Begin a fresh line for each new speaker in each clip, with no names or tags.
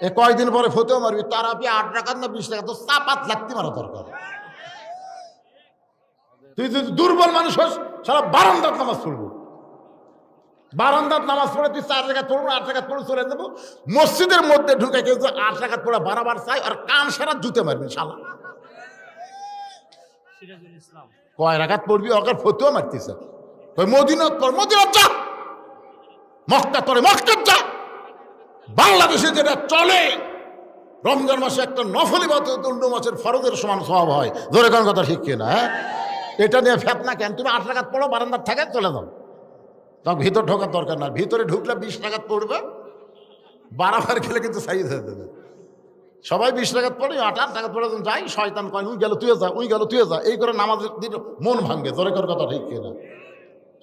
এ কয়দিন পরে ফতেও মারবি? তার আপনি আট টাকা না বিশ টাকা তো চাপাত লাগতে মারা দরকার। তুই যদি দুর্বল মানুষ হস সারা বারান্দাত নামাজ পড়ব। বারান্দাত নামাজ পড়ে তুই চার টাকা পড়ব আট টাকা পড়ে চলে দেবো মসজিদের মধ্যে ঢুকে কেউ আট টাকা পড়ে বারাবার চাই আর কান সারা জুতে মারবি শালা কয় রাখাত পড়বি? অকার ফতেও মারতেছে। মদিনত পর মদিনত যা। মক্কা তোরে মক্কা যা। বাংলাদেশে যেটা চলে, রমজান মাসে একটা নফলি বাদ অন্য মাসের ফরজের সমান স্বভাব হয়। ধরে কোন কথা ঠিক কিনা হ্যাঁ? এটা নিয়ে ফেতনা কেন? তুমি আট টাকা পড়ো, বারান্দার থাকে চলে দাও তখন ভিতর ঢোকার দরকার না ভিতরে ঢুকলে বিশ টাকাত পড়বে বারাবার খেলে কিন্তু সাইজ হয়ে যাবে। সবাই বিশ টাকাত পড়ে, আট আট টাকা পড়ে যাই, শয়তান কয়, উই গেল তুই যা, উই গেল তুই যা। এই করে নামাজের দিন মন ভাঙ্গে, জোরে কর কথা ঠিক কিনা।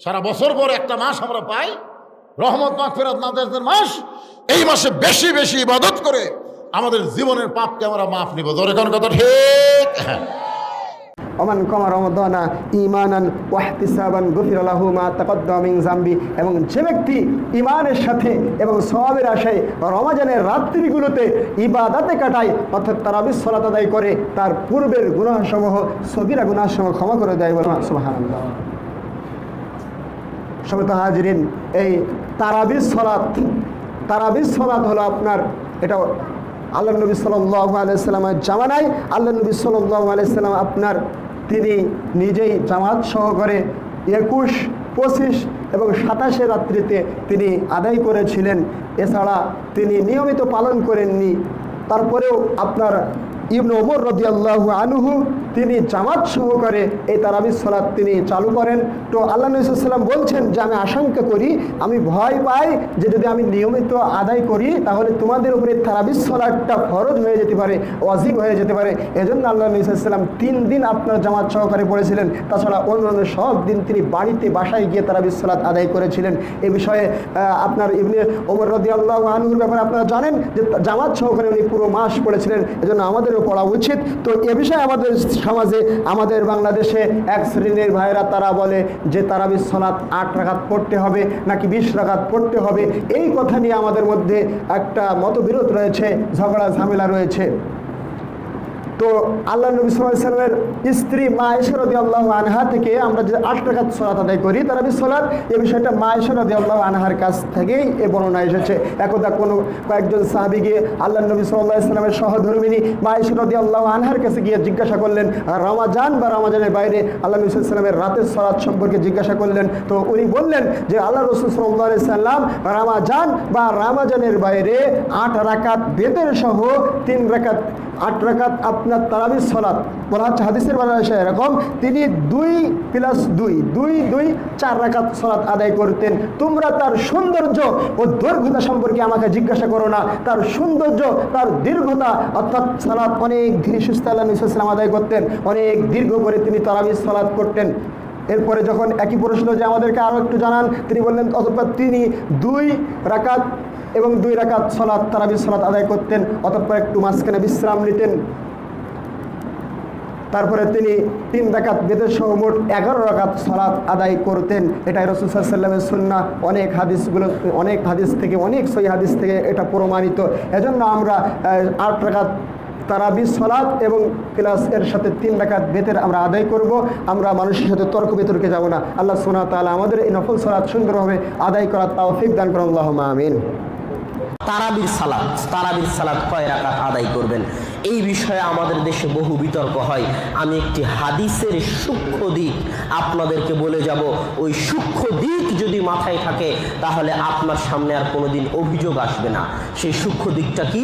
সারা বছর পর একটা মাস আমরা পাই রহমত মাখ ফেরত নাদের মাস, এই মাসে বেশি বেশি ইবাদত করে আমাদের জীবনের পাপকে আমরা মাফ নিব। জোরে কর কথা ঠিক? হ্যাঁ
ওমান কমা রমদানা ইমানান ওয়াহতিসাবান গফির আলাহু মা তাকদ্দামা মিন জামবি এবং যে ব্যক্তি ইমানের সাথে এবং সওয়াবের আশায় রমাজানের রাত্রিগুলোতে ইবাদাতে কাটায়, অর্থাৎ তারাবিস সালাত আদায় করে, তার পূর্বের গুনাহসমূহ, সগিরা গুনাহসমূহ ক্ষমা করে দেয় বলে। সুবহানাল্লাহ। সমিত হাজরিন, এই তারাবিস সলাত তারাবিস সলাত হলো আপনার এটা আল্লাহ নবী সাল্লাহ আলাইসাল্লামের জামানায় আল্লাহ নবী সাল্লাহ আলাইসাল্লাম আপনার তিনি নিজেই জামাত সহকারে একুশ, পঁচিশ এবং সাতাশে রাত্রিতে তিনি আদায় করেছিলেন। এছাড়া তিনি নিয়মিত পালন করেননি। তারপরেও আপনার ইবনু ওমর রদিয়াল্লাহু আনুহু তিনি জামাত সহকারে এই তারাবিস সলাদ তিনি চালু করেন। তো আল্লাহ নবীলাম বলছেন যে, আমি আশঙ্কা করি, আমি ভয় পাই যে যদি আমি নিয়মিত আদায় করি, তাহলে তোমাদের উপরে তারাবিস সলাদটা ফরজ হয়ে যেতে পারে, ওয়াজিব হয়ে যেতে পারে। এজন্য আল্লাহ নবীলাম তিন দিন আপনার জামাত সহকারে পড়েছিলেন। তাছাড়া অন্য অন্যান্য সব দিন তিনি বাড়িতে, বাসায় গিয়ে তারাবিস সলাদ আদায় করেছিলেন। এ বিষয়ে আপনার ইবনে ওমর রদিয়াল্লাহ আনহুর ব্যাপারে আপনারা জানেন যে, জামাত সহকারে উনি পুরো মাস পড়েছিলেন। এজন্য আমাদেরও পড়া উচিত। তো এ বিষয়ে আমাদের সমাজে আমাদের বাংলাদেশে এক শ্রেণির ভাইরা তারা বলে যে তারা সলাৎ আট রাখাত পড়তে হবে নাকি বিশ রাখাত পড়তে হবে? এই কথা নিয়ে আমাদের মধ্যে একটা মতবিরোধ রয়েছে, ঝগড়া, ঝামেলা রয়েছে। তো আল্লাহ নবী সাল্লামের স্ত্রী মা ঈশ্বরদি আল্লাহ আনহা থেকে আমরা যে আট টাকাত সলাত আদায় করি, তারা সলাৎ এই বিষয়টা মা ঈশ্বরদি আল্লাহ আনহার কাছ থেকেই এ বর্ণনা এসেছে। একদা কোনো কয়েকজন সাহাবি গিয়ে আল্লাহ নবী সাল্লাহ ইসলামের সহধর্মিনী মা ঈশ্বরদি আল্লাহ আনহার কাছে গিয়ে জিজ্ঞাসা করলেন, রমাজান বা রমাজানের বাইরে আল্লাহ নবী সাল্লামের রাতের সলাৎ সম্পর্কে জিজ্ঞাসা করলেন? তো উনি বললেন যে, আল্লাহ রসুল সাল্লাহ সাল্লাম রামাজান বা রামাজানের বাইরে আট রাকাত বেদের সহ তিন রাকাত, আট রাকাত আপনার তারাবির সলাৎ, বলা হচ্ছে হাদিসের বেলা এসে এরকম, তিনি দুই প্লাস দুই দুই দুই, চার রাকাত সলাৎ আদায় করতেন। তোমরা তার সৌন্দর্য ও দৈর্ঘ্যতা সম্পর্কে আমাকে জিজ্ঞাসা করো না। তার সৌন্দর্য, তার দীর্ঘতা, অর্থাৎ সালাত অনেক ধীরে সুস্থ আল্লাহ ইসলাম আদায় করতেন, অনেক দীর্ঘ করে তিনি তারাবির সলাৎ করতেন। এরপরে যখন একই প্রশ্ন যে আমাদেরকে আরও একটু জানান, তিনি বললেন, অতঃপর তিনি দুই রাকাত এবং দুই রাকাত সলাৎ তারাবির সলাৎ আদায় করতেন, অতঃপর একটু মাঝখানে বিশ্রাম নিতেন। তারপরে তিনি তিন রাকাত বেদের সহ মোট এগারো রাকাত সলাৎ আদায় করতেন। এটাই রসুল সাল্লামের সুন্না অনেক হাদিসগুলো, অনেক হাদিস থেকে, অনেক সই হাদিস থেকে এটা প্রমাণিত। এজন্য আমরা আট রাকাত তারাবি সলাৎ এবং প্লাস এর সাথে তিন রাকাত বেতের আমরা আদায় করব। আমরা মানুষের সাথে তর্ক বিতর্কে যাব না। আল্লাহ সোনা তাআলা আমাদের এই নফল সলাৎ সুন্দরভাবে আদায় করার তাওফিক দান করুন। আল্লাহ আমিন।
তারাবির সালাত তারাবির সালাত কয় রাকাত আদায় করবেন? এই বিষয়ে আমাদের দেশে বহু বিতর্ক হয়। আমি একটি হাদিসের সূক্ষ্ম দিক আপনাদেরকে বলে যাব। ওই সূক্ষ্ম দিক যদি মাথায় থাকে, তাহলে আপনার সামনে আর কোনোদিন অভিযোগ আসবে না। সেই সূক্ষ্ম দিকটা কি?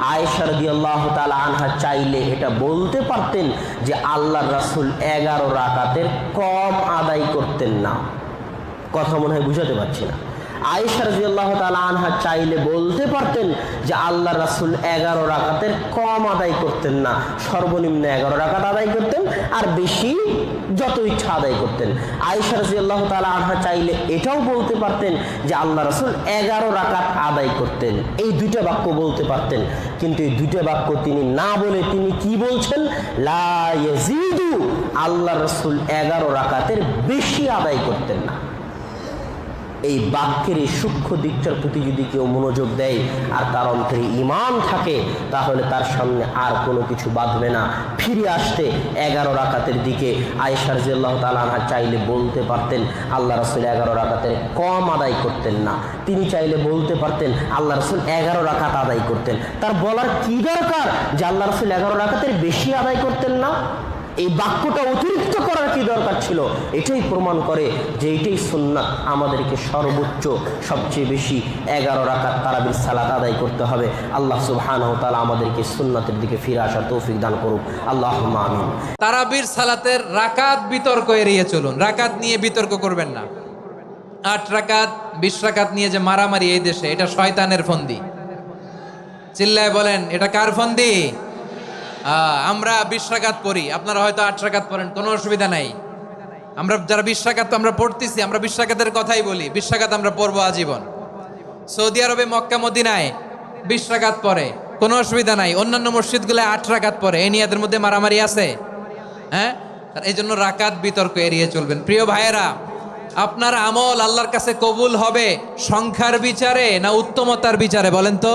আয়েশা আল্লাহ তাআলা আনহা চাইলে এটা বলতে পারতেন যে আল্লাহর রাসূল এগারো রাকাতের কম আদায় করতেন না। কথা মনে হয় বুঝাতে পারছি না। আয়েশা রাদিয়াল্লাহু তাআলা আনহা চাইলে বলতে পারতেন যে আল্লাহ রাসূল এগারো রাকাতের কম আদায় করতেন না। সর্বনিম্ন এগারো রাকাত আদায় করতেন আর বেশি যত ইচ্ছা আদায় করতেন। আয়েশা রাদিয়াল্লাহু তাআলা আনহা চাইলে এটাও বলতে পারতেন যে আল্লাহ রাসূল এগারো রাকাত আদায় করতেন। এই দুইটা বাক্য বলতে পারতেন। কিন্তু এই দুইটা বাক্য তিনি না বলে তিনি কি বলছেন? লা আল্লাহ রসুল এগারো রাকাতের বেশি আদায় করতেন না। এই বাক্যের এই সূক্ষ্ম দিকটার প্রতি যদি কেউ মনোযোগ দেয় আর তার অন্তরে ইমান থাকে, তাহলে তার সামনে আর কোনো কিছু বাঁধবে না। ফিরে আসতে এগারো রাকাতের দিকে আয়েশার জিল্লাহ তালা চাইলে বলতে পারতেন, আল্লাহ রসুল এগারো রাকাতের কম আদায় করতেন না। তিনি চাইলে বলতে পারতেন, আল্লাহ রসুল এগারো রাকাত আদায় করতেন। তার বলার কি দরকার যে আল্লাহ রসুল এগারো রাকাতের বেশি আদায় করতেন না? এই বাক্যটা অতিরিক্ত করার কি দরকার ছিল? এটাই প্রমাণ করে যে এটাই সুন্নাত। আমাদেরকে সর্বোচ্চ, সবচেয়ে বেশি এগারো রাকাত তারাবির সালাত আদায় করতে হবে। আল্লাহ সুবহানাহু তাআলা আমাদেরকে সুন্নাতের দিকে ফিরে আসার তৌফিক দান করুক। আল্লাহ
তারাবির সালাতের রাকাত বিতর্ক এড়িয়ে চলুন। রাকাত নিয়ে বিতর্ক করবেন না। আট রাকাত, বিশ রাকাত নিয়ে যে মারামারি এই দেশে, এটা শয়তানের ফন্দি। চিল্লায় বলেন, এটা কার ফন্দি? আমরা বিশ পড়ি। আপনারা হয়তো আট পড়েন, কোনো অসুবিধা নাই। আমরা যারা বিশ রাকাত আমরা পড়তেছি, আমরা বিশ কথাই বলি, বিশ আমরা পড়ব আজীবন। সৌদি আরবে মক্কা, মদিনায় বিশ পরে কোনো অসুবিধা নাই। অন্যান্য মসজিদগুলো আট রাকাত পরে এই নিয়ে এদের মধ্যে মারামারি আছে। হ্যাঁ? এই জন্য রাকাত বিতর্ক এড়িয়ে চলবেন। প্রিয় ভাইয়েরা, আপনার আমল আল্লাহর কাছে কবুল হবে সংখ্যার বিচারে না উত্তমতার বিচারে, বলেন তো?